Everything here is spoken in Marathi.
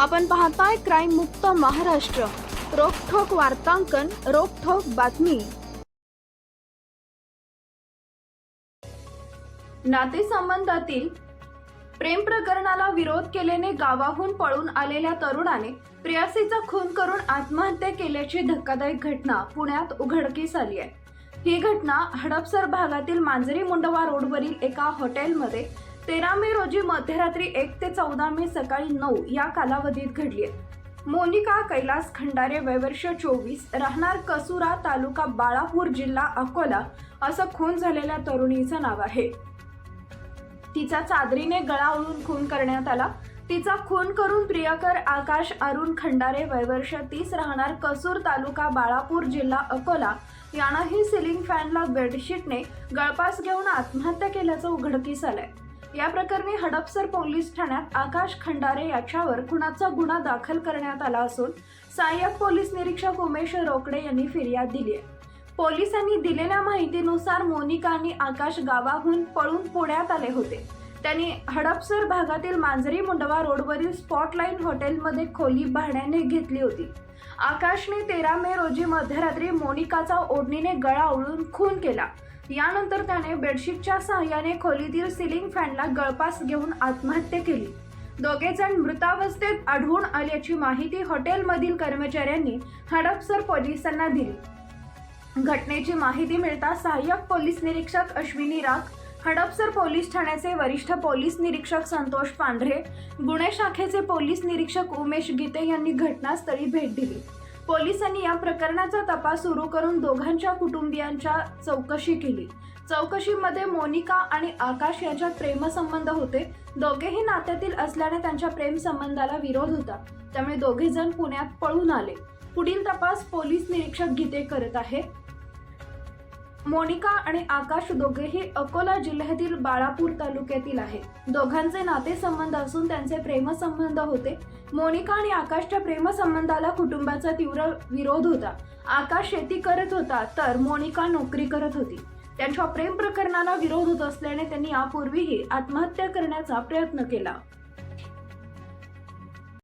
आपण पाहताय क्राईम मुक्त महाराष्ट्र. रोखोक वार्तांकन रोखोक बातमी. नातेसंबंधातील प्रेम प्रकरणाला विरोध केल्याने गावाहून पळून आलेल्या तरुणाने प्रेयसीचा खून करून आत्महत्या केल्याची धक्कादायक घटना पुण्यात उघडकीस आली आहे. ही घटना हडपसर भागातील मांजरी मुंडवा रोडवरील एका हॉटेलमध्ये तेरा मे रोजी मध्यरात्री एक ते चौदा मे सकाळी नऊ या कालावधीत घडली आहे. मोनिका कैलास खंडारे वयवर्ष चोवीस राहणार कसुरा तालुका बाळापूर जिल्हा अकोला असं खून झालेल्या तरुणीचं नाव आहे. तिचा चादरीने गळा ओळून खून करण्यात आला. तिचा खून करून प्रियकर आकाश अरुण खंडारे वयवर्ष तीस राहणार कसूर तालुका बाळापूर जिल्हा अकोला यानंही सिलिंग फॅनला बेडशीटने गळपास घेऊन आत्महत्या केल्याचं उघडकीस आलंय. या प्रकरणी हडपसर पोलीस ठाण्यात आकाश खंडारे याच्यावर खुनाचा गुन्हा दाखल करण्यात आला असून सहाय्यक पोलीस निरीक्षक उमेश रोकडे यांनी फिर्याद दिली आहे. पोलिसांनी दिलेल्या माहितीनुसार मोनिका आणि आकाश गावाहून पळून पुण्यात आले होते. त्यांनी हडपसर भागातील मांजरी मुंडवा रोडवरील स्पॉटलाईन हॉटेलमध्ये खोली भाड्याने घेतली होती. आकाशने तेरा मे रोजी मध्यरात्री मोनिकाचा ओढणीने गळा ओळून खून केला. यानंतर त्याने बेडशीटच्या सहाय्याने खोलीतील सिलिंग फॅनला गळपास घेऊन आत्महत्या केली. दोघे जण मृतावस्थेत आढळून आल्याची माहिती हॉटेलमधील कर्मचाऱ्यांनी हडपसर पोलिसांना दिली. घटनेची माहिती मिळता सहाय्यक पोलीस निरीक्षक अश्विनी राख हडपसर पोलीस ठाण्याचे वरिष्ठ पोलीस निरीक्षक संतोष पांढरे गुन्हे शाखेचे पोलीस निरीक्षक उमेश गीते यांनी घटनास्थळी भेट दिली. पोलिसांनी या प्रकरणाचा तपास सुरू करून दोघांच्या कुटुंबियांच्या चौकशी केली. चौकशीमध्ये मोनिका आणि आकाश यांच्यात प्रेमसंबंध होते. दोघेही नात्यातील असल्याने त्यांच्या प्रेमसंबंधाला विरोध होता. त्यामुळे दोघे जण पुण्यात पळून आले. पुढील तपास पोलीस निरीक्षक गीते करत आहे. मोनिका आणि आकाश दोघेही अकोला जिल्ह्यातील बाळापूर तालुक्यातील आहेत. दोघांचे नातेसंबंध असून त्यांचे प्रेमसंबंध होते. मोनिका आणि आकाशच्या प्रेमसंबंधाला कुटुंबाचा तीव्र विरोध होता. आकाश शेती करत होता तर मोनिका नोकरी करत होती. त्यांच्या प्रेम प्रकरणाला विरोध होत असल्याने त्यांनी यापूर्वीही आत्महत्या करण्याचा प्रयत्न केला.